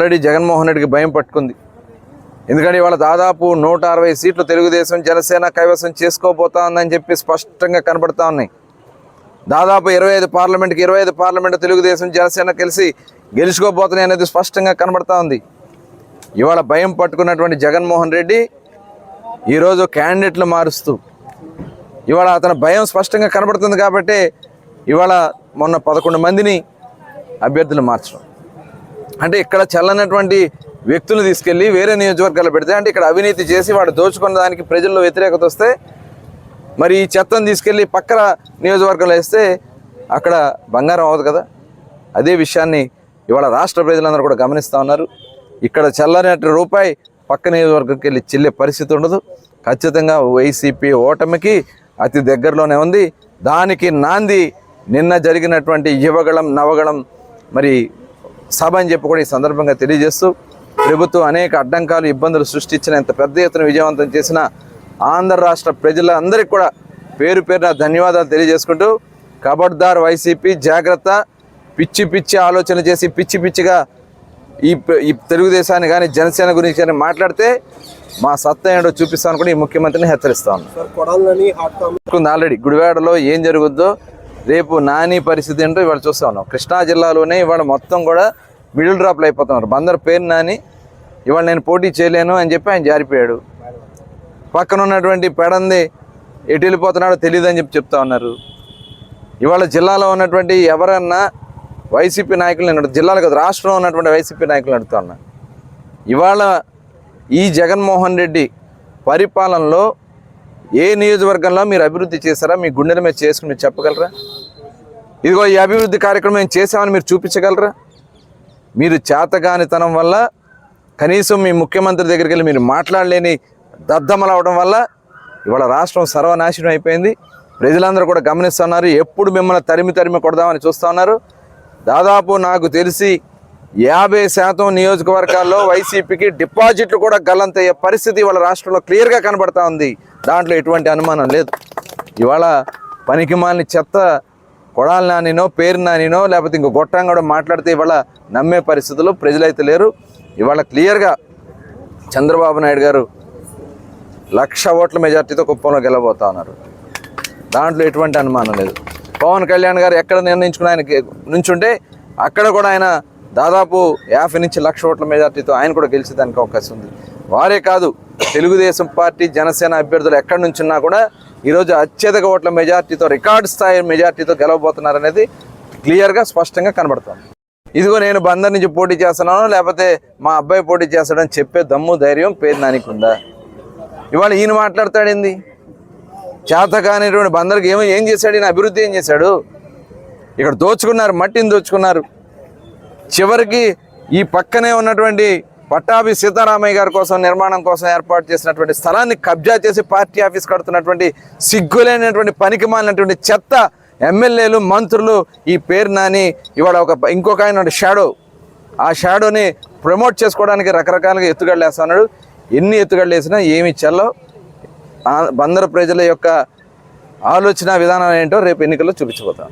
Already Jaganmohan రెడ్డికి భయం పట్టుకుంది. ఎందుకంటే ఇవాళ దాదాపు నూట అరవై సీట్లు తెలుగుదేశం జనసేన కైవసం చేసుకోబోతా ఉందని చెప్పి స్పష్టంగా కనబడతా ఉన్నాయి. దాదాపు ఇరవై ఐదు పార్లమెంట్కి ఇరవై ఐదు పార్లమెంట్ తెలుగుదేశం జనసేన కలిసి గెలుచుకోబోతున్నాయి అనేది స్పష్టంగా కనబడతా ఉంది. ఇవాళ భయం పట్టుకున్నటువంటి జగన్మోహన్ రెడ్డి ఈరోజు క్యాండిడేట్లు మారుస్తూ ఇవాళ అతని భయం స్పష్టంగా కనబడుతుంది కాబట్టి ఇవాళ మొన్న పదకొండు మందిని అభ్యర్థులు మార్చడం. అంటే ఇక్కడ చల్లనటువంటి వ్యక్తులు తీసుకెళ్ళి వేరే నియోజకవర్గాలు పెడితే అంటే ఇక్కడ అవినీతి చేసి వాడు దోచుకున్న దానికి ప్రజల్లో వ్యతిరేకత వస్తే మరి ఈ చెత్తను తీసుకెళ్ళి పక్కన నియోజకవర్గంలో వేస్తే అక్కడ బంగారం అవ్వదు కదా? అదే విషయాన్ని ఇవాళ రాష్ట్ర ప్రజలందరూ కూడా గమనిస్తూ ఉన్నారు. ఇక్కడ చల్లనటువంటి రూపాయి పక్క నియోజకవర్గంకి వెళ్ళి చెల్లే పరిస్థితి ఉండదు. ఖచ్చితంగా వైసీపీ ఓటమికి అతి దగ్గరలోనే ఉంది. దానికి నాంది నిన్న జరిగినటువంటి యువగళం నవగళం మరి సభ అని చెప్పి కూడా ఈ సందర్భంగా తెలియజేస్తూ ప్రభుత్వం అనేక అడ్డంకాలు ఇబ్బందులు సృష్టించిన ఇంత పెద్ద ఎత్తున విజయవంతం చేసిన ఆంధ్ర రాష్ట్ర ప్రజలందరికీ కూడా పేరు పేరున ధన్యవాదాలు తెలియజేసుకుంటూ కబడ్దార్ వైసీపీ జాగ్రత్త పిచ్చి పిచ్చి ఆలోచన చేసి పిచ్చి పిచ్చిగా ఈ ఈ తెలుగుదేశాన్ని కానీ జనసేన గురించి కానీ మాట్లాడితే మా సత్తా ఏంటో చూపిస్తాను కూడా ఈ ముఖ్యమంత్రిని హెచ్చరిస్తా ఉన్నాను సార్ కొడాలని హాట్ కామెంట్ ఉంది ఆల్రెడీ గుడివాడలో ఏం జరుగుద్దో రేపు నాని పరిస్థితి ఏంటో ఇవాళ చూస్తా ఉన్నాం. కృష్ణా జిల్లాలోనే ఇవాళ మొత్తం కూడా మిడిల్ డ్రాప్లు అయిపోతున్నారు. బందర్ పేరు నాని ఇవాళ నేను పోటీ చేయలేను అని చెప్పి ఆయన జారిపోయాడు. పక్కన ఉన్నటువంటి పెడంది ఎటు వెళ్ళిపోతున్నాడో తెలియదు అని చెప్పి చెప్తా ఉన్నారు. ఇవాళ జిల్లాలో ఉన్నటువంటి ఎవరన్నా వైసీపీ నాయకులు నేను జిల్లాలో కాదు రాష్ట్రంలో ఉన్నటువంటి వైసీపీ నాయకులు అడుగుతా ఉన్నా ఇవాళ ఈ జగన్మోహన్ రెడ్డి పరిపాలనలో ఏ నియోజకవర్గంలో మీరు అభివృద్ధి చేశారా మీ గుండెల మీద చేసుకుని మీరు చెప్పగలరా? ఇదిగో ఈ అభివృద్ధి కార్యక్రమం మేము చేసామని మీరు చూపించగలరా? మీరు చేతగానితనం వల్ల కనీసం మీ ముఖ్యమంత్రి దగ్గరికి వెళ్ళి మీరు మాట్లాడలేని దద్దమలవడం వల్ల ఇవాళ రాష్ట్రం సర్వనాశనం అయిపోయింది. ప్రజలందరూ కూడా గమనిస్తున్నారు ఎప్పుడు మిమ్మల్ని తరిమి తరిమి కొడదామని చూస్తూ ఉన్నారు. దాదాపు నాకు తెలిసి యాభై శాతం నియోజకవర్గాల్లో వైసీపీకి డిపాజిట్లు కూడా గల్లంతయ్యే పరిస్థితి ఇవాళ రాష్ట్రంలో క్లియర్గా కనబడతా ఉంది. దాంట్లో ఎటువంటి అనుమానం లేదు. ఇవాళ పనికి మాలిన చెత్త కొడాలి నానినో పేరు నానినో లేకపోతే ఇంకో గొట్టం కూడా మాట్లాడితే ఇవాళ నమ్మే పరిస్థితుల్లో ప్రజలైతే లేరు. ఇవాళ క్లియర్గా చంద్రబాబు నాయుడు గారు లక్ష ఓట్ల మెజార్టీతో కుప్పంలో గెలబోతా ఉన్నారు. దాంట్లో ఎటువంటి అనుమానం లేదు. పవన్ కళ్యాణ్ గారు ఎక్కడ నిర్ణయించుకుని ఆయన నుంచుంటే అక్కడ కూడా ఆయన దాదాపు యాభై నుంచి లక్ష ఓట్ల మెజార్టీతో ఆయన కూడా గెలిచేదానికి అవకాశం ఉంది. వారే కాదు తెలుగుదేశం పార్టీ జనసేన అభ్యర్థులు ఎక్కడి నుంచున్నా కూడా ఈరోజు అత్యధిక ఓట్ల మెజార్టీతో రికార్డు స్థాయి మెజార్టీతో గెలవబోతున్నారు అనేది క్లియర్గా స్పష్టంగా కనబడుతుంది. ఇదిగో నేను బందర్ నుంచి పోటీ చేస్తున్నాను లేకపోతే మా అబ్బాయి పోటీ చేస్తాడని చెప్పే దమ్ము ధైర్యం పేరు నానికి ఉందా ఇవాళ ఈయన మాట్లాడతాడింది? చేత కానిటువంటి బందరికి ఏమో ఏం చేశాడు ఈయన అభివృద్ధి ఏం చేశాడు? ఇక్కడ దోచుకున్నారు మట్టిని దోచుకున్నారు. చివరికి ఈ పక్కనే ఉన్నటువంటి పట్టాభి సీతారామయ్య గారి కోసం నిర్మాణం కోసం ఏర్పాటు చేసినటువంటి స్థలాన్ని కబ్జా చేసి పార్టీ ఆఫీస్ కడుతున్నటువంటి సిగ్గులేనటువంటి పనికి చెత్త ఎమ్మెల్యేలు మంత్రులు ఈ పేరు నాని ఇవాళ ఒక ఇంకొక ఆయన షాడో. ఆ షాడోని ప్రమోట్ చేసుకోవడానికి రకరకాలుగా ఎత్తుగడలు వేస్తున్నాడు ఎన్ని ఎత్తుగడలు వేసినా ఏమి చెల్లో బందరు ప్రజల యొక్క ఆలోచన విధానం ఏంటో రేపు ఎన్నికల్లో చూపించబోతాం.